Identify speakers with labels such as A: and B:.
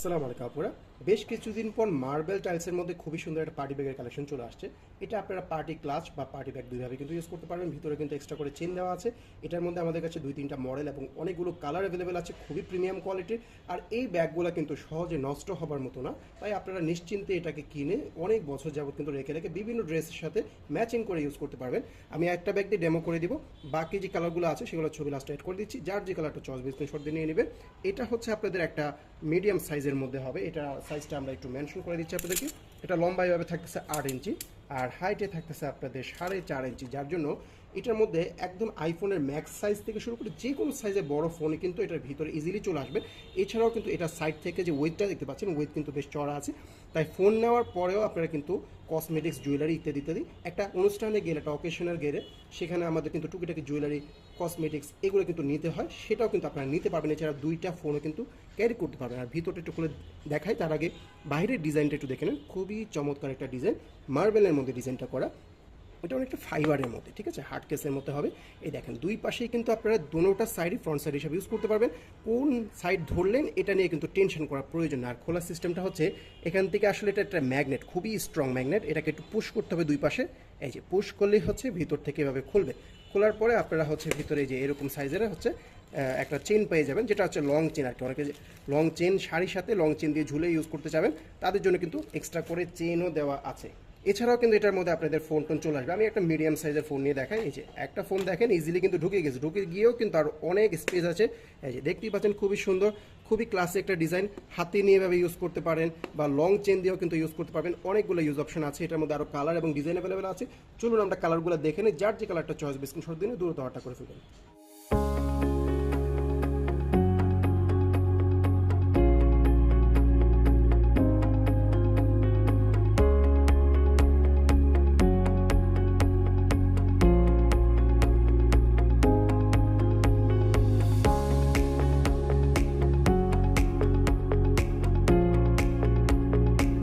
A: আসসালামু আলাইকুম আপুরা। বেশ কিছুদিন পর মার্বেল টাইলসের মধ্যে খুবই সুন্দর একটা পার্টি ব্যাগের কালেকশন চলে আসছে। এটা আপনারা পার্টি ক্লাচ বা পার্টি ব্যাগ দুইভাবে কিন্তু ইউজ করতে পারবেন। ভিতরে কিন্তু এক্সট্রা করে চেন দেওয়া আছে। এটার মধ্যে আমাদের কাছে দুই, তিনটা মডেল এবং অনেকগুলো কালার অ্যাভেলেবেল আছে। খুবই প্রিমিয়াম কোয়ালিটির আর এই ব্যাগগুলো কিন্তু সহজে নষ্ট হবার মতো না। তাই আপনারা নিশ্চিন্তে এটাকে কিনে অনেক বছর যাবত কিন্তু রেখে রেখে বিভিন্ন ড্রেসের সাথে ম্যাচিং করে ইউজ করতে পারবেন। আমি একটা ব্যাগ দিয়ে ডেমো করে দিব। বাকি যে কালারগুলো আছে সেগুলো ছবি লাস্ট এড করে দিচ্ছি। যার যে কালারটা চয়েস বিজনেস শর্ট দিয়ে নিয়ে নেবেন। এটা হচ্ছে আপনাদের একটা মিডিয়াম সাইজের মধ্যে হবে। এটা সাইজটা আমরা একটু মেনশন করে দিচ্ছি আপনাদেরকে। এটা লম্বা এভাবে থাকতেছে আট ইঞ্চি। আর হাইটে থাকতেছে আপনাদের সাড়ে চার ইঞ্চি যার জন্য এটার মধ্যে একদম আইফোনের ম্যাক্স সাইজ থেকে শুরু করে যে কোনো সাইজের বড় ফোনে কিন্তু এটার ভিতরে ইজিলি চলে আসবে। এছাড়াও কিন্তু এটা সাইড থেকে যে ওয়েটটা দেখতে পাচ্ছেন ওয়েট কিন্তু বেশ চড়া আছে। তাই ফোন নেওয়ার পরেও আপনারা কিন্তু কসমেটিক্স জুয়েলারি ইত্যাদি ইত্যাদি একটা অনুষ্ঠানে গেলে, একটা অকেশনের গেলে সেখানে আমাদের কিন্তু টুকিটাকি জুয়েলারি কসমেটিক্স এগুলো কিন্তু নিতে হয়। সেটাও কিন্তু আপনারা নিতে পারবেন। এছাড়া দুইটা ফোনও কিন্তু ক্যারি করতে পারবেন। আর ভিতরটা একটু খুলে দেখাই, তার আগে বাইরের ডিজাইনটা একটু দেখে নেন। খুবই চমৎকার একটা ডিজাইন মার্বেলের মধ্যে ডিজাইনটা করা। এটা অনেকটা ফাইবারের মধ্যে, ঠিক আছে? হার্ড কেসের মধ্যে হবে। এই দেখেন, দুই পাশেই কিন্তু আপনারা দোনোটা সাইডই ফ্রন্ট সাইড হিসাবে ইউজ করতে পারবেন। কোন সাইড ধরলেন, এটা নিয়ে কিন্তু টেনশন করার প্রয়োজন আর খোলার সিস্টেমটা হচ্ছে, এখান থেকে আসলে এটা একটা ম্যাগনেট খুবই স্ট্রং ম্যাগনেট এটাকে একটু পুশ করতে হবে দুই পাশে। এই যে পুশ করলেই হচ্ছে ভিতর থেকে এভাবে খুলবে। খোলার পরে আপনারা হচ্ছে ভিতরে যে এরকম সাইজের হচ্ছে একটা চেন পেয়ে যাবেন, যেটা হচ্ছে লং চেন আর কি। অনেকে লং চেন শাড়ির সাথে লং চেন দিয়ে ঝুলে ইউজ করতে চাবেন, তাদের জন্য কিন্তু এক্সট্রা করে চেনও দেওয়া আছে। এছাড়াও কিন্তু এটার মধ্যে আপনাদের ফোন টোন চলে আসবে। আমি একটা মিডিয়াম সাইজের ফোন নিয়ে দেখাই। এই যে একটা ফোন দেখেন ইজিলি কিন্তু ঢুকে গেছে। ঢুকে গিয়েও কিন্তু আর অনেক স্পেস আছে। এই যে দেখতেই পাচ্ছেন, খুবই সুন্দর, খুবই ক্লাসি একটা ডিজাইন হাতে নিয়ে এভাবে ইউজ করতে পারেন বা লং চেন দিয়েও কিন্তু ইউজ করতে পারবেন। অনেকগুলো ইউজ অপশন আছে। এটার মধ্যে আরও কালার এবং ডিজাইন অ্যাভেলেবেল আছে। চলুন আমরা কালারগুলো দেখে নিই। যার যে কালারটা চয়েস বেশি সব দিনে দূরত্ব হওয়াটা করে ফেলবেন